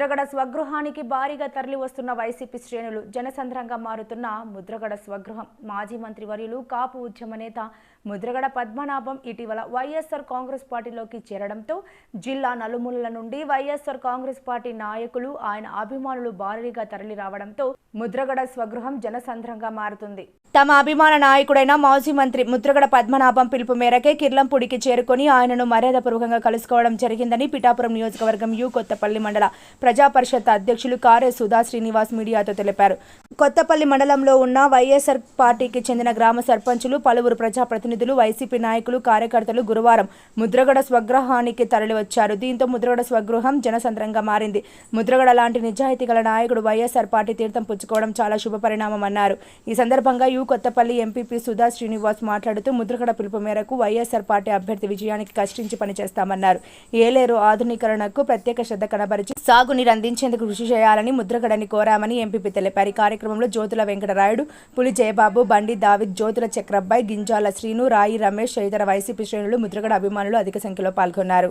ముద్రగడ స్వగృహానికి భారీగా తరలి వస్తున్న వైసీపీ శ్రేణులు జనసంద్రంగా మారుతున్న ముద్రగడ స్వగృహం. మాజీ మంత్రి వర్యులు కాపు ఉద్యమ నేత ముద్రగడ పద్మనాభం ఇటీవల వైఎస్ఆర్ కాంగ్రెస్ పార్టీలోకి చేరడంతో జిల్లా నలుమూలల నుండి వైఎస్ఆర్ కాంగ్రెస్ పార్టీ నాయకులు ఆయన అభిమానులు భారీగా తరలి రావడంతో ముద్రగడ స్వగృహం జనసంద్రంగా మారుతుంది. తమ అభిమాన నాయకుడైన మాజీ మంత్రి ముద్రగడ పద్మనాభం పిలుపు మేరకే కిర్లంపూడికి చేరుకొని ఆయనను మర్యాదపూర్వకంగా కలుసుకోవడం జరిగిందని పిఠాపురం నియోజకవర్గం యు కొత్తపల్లి మండల ప్రజా పరిషత్ అధ్యక్షులు కారే సుధా శ్రీనివాస్ మీడియాతో తెలిపారు. కొత్తపల్లి మండలంలో ఉన్న వైఎస్ఆర్ పార్టీకి చెందిన గ్రామ సర్పంచులు పలువురు ప్రజాప్రతినిధులు వైసీపీ నాయకులు కార్యకర్తలు గురువారం ముద్రగడ స్వగృహానికి తరలివచ్చారు. దీంతో ముద్రగడ స్వగృహం జనసంద్రంగా మారింది. ముద్రగడ లాంటి నిజాయితీ గల నాయకుడు వైఎస్ఆర్ పార్టీ తీర్థం పుచ్చుకోవడం చాలా శుభపరిణామం అన్నారు. ఈ సందర్భంగా యు కొత్తపల్లి ఎంపీపీ సుధా శ్రీనివాస్ మాట్లాడుతూ ముద్రగడ పిలుపు మేరకు వైఎస్ఆర్ పార్టీ అభ్యర్థి విజయానికి కష్టించి పనిచేస్తామన్నారు. ఏలేరు ఆధునీకరణకు ప్రత్యేక శ్రద్ధ కనబరిచి సాగునీరు అందించేందుకు కృషి చేయాలని ముద్రగడని కోరామని ఎంపీపీ తెలిపారు. ఈ కార్యక్రమంలో జ్యోతుల వెంకటరాయుడు పులి జయబాబు బండి దావిద్ జ్యోతుల చక్రబ్బాయి గింజాల శ్రీను రాయి రమేష్ తదితర వైసీపీ శ్రేణులు ముద్రగడ అభిమానులు అధిక సంఖ్యలో పాల్గొన్నారు.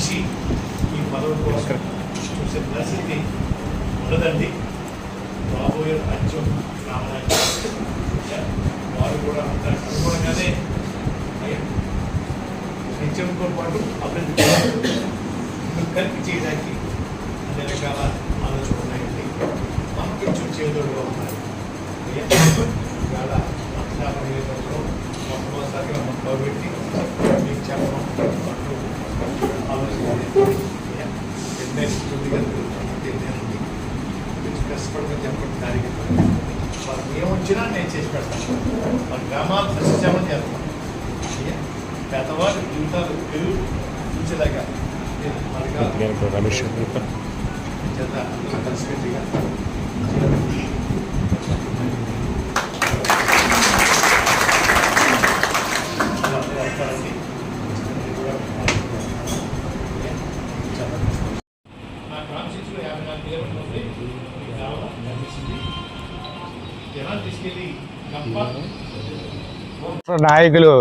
మనిషి ఈ పదవి కోసం చూసే పరిస్థితి ఉండదండి. రాబోయే రాజ్యం రామరాజ్యం. వారు కూడా దానికి అనుగుణంగానే నిత్యంతో పాటు అభివృద్ధి కలిపి చేయడానికి అన్ని రకాల ఆలోచన ఉన్నాయండి. మనకు కొంచెం చేదోడుగా ఉన్నాయి ఇవాళ పట్టణాల నియోజకవర్గంలో మొట్టమొదటిసారిగా మొదలుపెట్టి మీకు నేను చేసి పెడతాను మన గ్రామాలు సస్యమని చేస్తాను పెద్దవాళ్ళు జీవితాలు పెరుగు చూసేలాగా నేను మరిగా రమేష్ చేత నాయకులు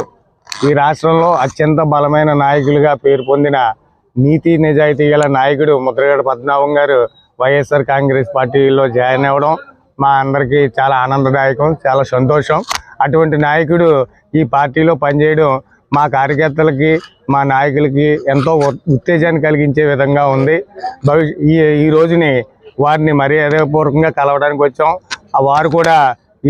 ఈ రాష్ట్రంలో అత్యంత బలమైన నాయకులుగా పేరు పొందిన నీతి నిజాయితీ గల నాయకుడు ముద్రగడ పద్మనాభం గారు వైఎస్ఆర్ కాంగ్రెస్ పార్టీలో జాయిన్ అవ్వడం మా అందరికీ చాలా ఆనందదాయకం చాలా సంతోషం. అటువంటి నాయకుడు ఈ పార్టీలో పనిచేయడం మా కార్యకర్తలకి మా నాయకులకి ఎంతో ఉత్తేజాన్ని కలిగించే విధంగా ఉంది. భవిష్య ఈ ఈ రోజుని వారిని మర్యాదపూర్వకంగా కలవడానికి వచ్చాం. ఆ వారు కూడా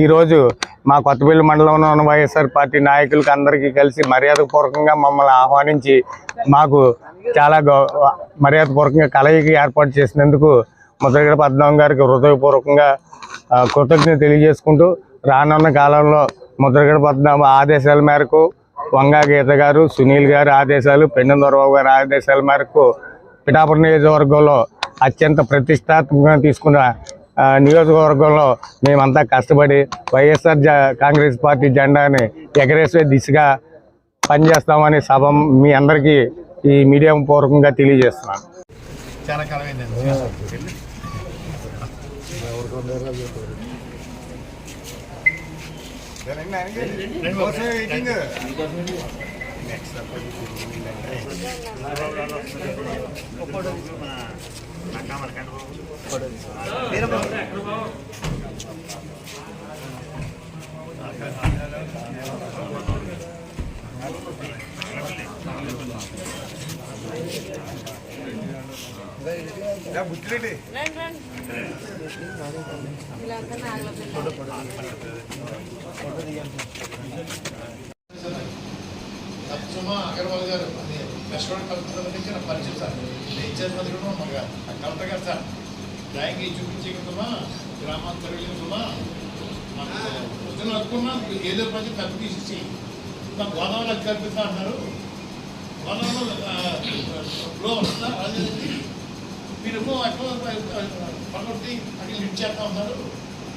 ఈరోజు మా కొత్తపల్లి మండలంలో ఉన్న వైఎస్ఆర్ పార్టీ నాయకులకు అందరికీ కలిసి మర్యాదపూర్వకంగా మమ్మల్ని ఆహ్వానించి మాకు చాలా గౌ మర్యాదపూర్వకంగా కలయిక ఏర్పాటు చేసినందుకు ముద్రగడ పద్మనాభం గారికి హృదయపూర్వకంగా కృతజ్ఞత తెలియజేసుకుంటూ రానున్న కాలంలో ముద్రగడ పద్మనాభ ఆదేశాల మేరకు వంగా గీత గారు సునీల్ గారి ఆదేశాలు పెండం గారి ఆదేశాల మేరకు పిఠాపురం నియోజకవర్గంలో అత్యంత ప్రతిష్టాత్మకంగా తీసుకున్న నియోజకవర్గంలో మేమంతా కష్టపడి వైఎస్ఆర్ కాంగ్రెస్ పార్టీ జెండాని ఎగరేసే దిశగా పనిచేస్తామని సభ మీ అందరికీ ఈ మీడియా పూర్వకంగా తెలియజేస్తున్నాను. చాలా కాలమైంది బుచ్చిరెడ్డి ఫోటో ఫోటో ఫోటో దిగాలి సుమా అగర్వాల్ గారు అది కష్టపడి కలుపుతున్న నుంచి నా పరిచయం సార్. నేచర్ మంది కూడా మాకు కలెక్టర్ గారు సార్ డ్రాయింగ్ వేసి చూపించే కదమ్మా గ్రామానికి తిరగలేదమ్మా మాకు పొద్దున అనుకున్నా ఏదో ప్రజలు తప్పు తీసేసి మాకు గోదావరి అది కల్పిస్తా అంటున్నారు గోదావరిలో ఫ్లో వస్తుందా? మీరు అక్కడ పక్కటి అక్కడ లిఫ్ట్ చేస్తా ఉన్నారు.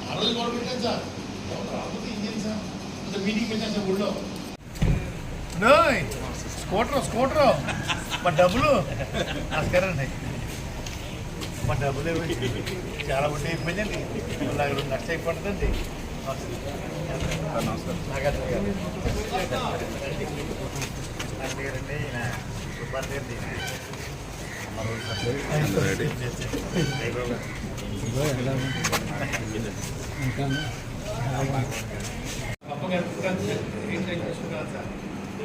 ఆ రోజు గొడవ పెట్టాను సార్. ఎవరు రాకపోతే ఇంకేం సార్? మీటింగ్ పెట్టాను సార్ ఊళ్ళో. Scooter scooter. మా డబ్బులు. నమస్కారం అండి. మా డబ్బులు చాలా ఉంటే ఇబ్బందండి అక్కడ నష్ట అయిపోతుందండి. నాగార్జున గారు. నా పేరండి ఈయన సుబ్బారెడ్డి అండి.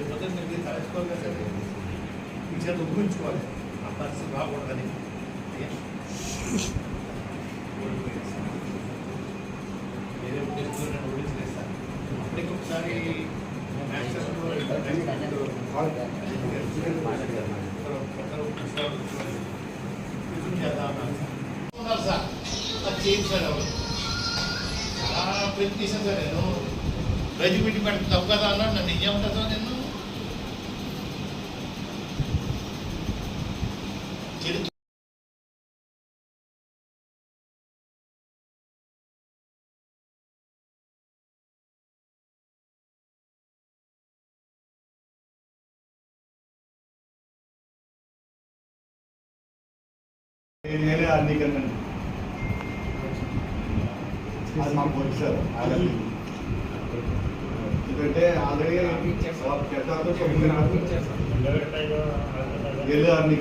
అప్పగారు మీరు దీన్ని సార్ తలుచుకోవాలి కదా సార్. మీ చేత ఊహించుకోవాలి ఆ పరిస్థితి రాకూడదని. వేరే ఉద్దేశంతో నేను ఊహించలేదు సార్. అప్పటికి ఒకసారి సార్ చాలా ప్రయత్నం సార్ నేను. రైతు పెట్టి పెట్టి తప్పు కదా అన్నాడు. నన్ను ఏమంటుందో నేను నేనే అన్నికన్నా అది మాకు వచ్చారు ఆల్రెడీ ఎందుకంటే ఆల్రెడీ పెద్దతో ఏదో అన్ని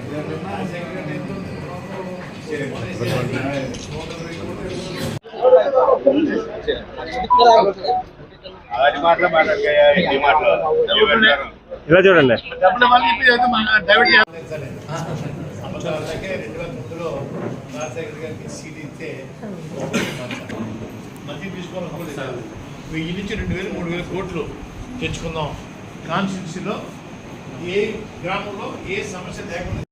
ఇలా చూడండి. డైవర్ట్ దగ్గర రెండు వేల తొమ్మిదిలో రాజశేఖర్ గారికి సీట్ ఇస్తే మధ్య తీసుకోవాలి వెయ్యి నుంచి రెండు వేలు మూడు వేల కోట్లు తెచ్చుకుందాం. కాన్స్టిట్యూన్సీలో ఏ గ్రామంలో ఏ సమస్య లేకుండా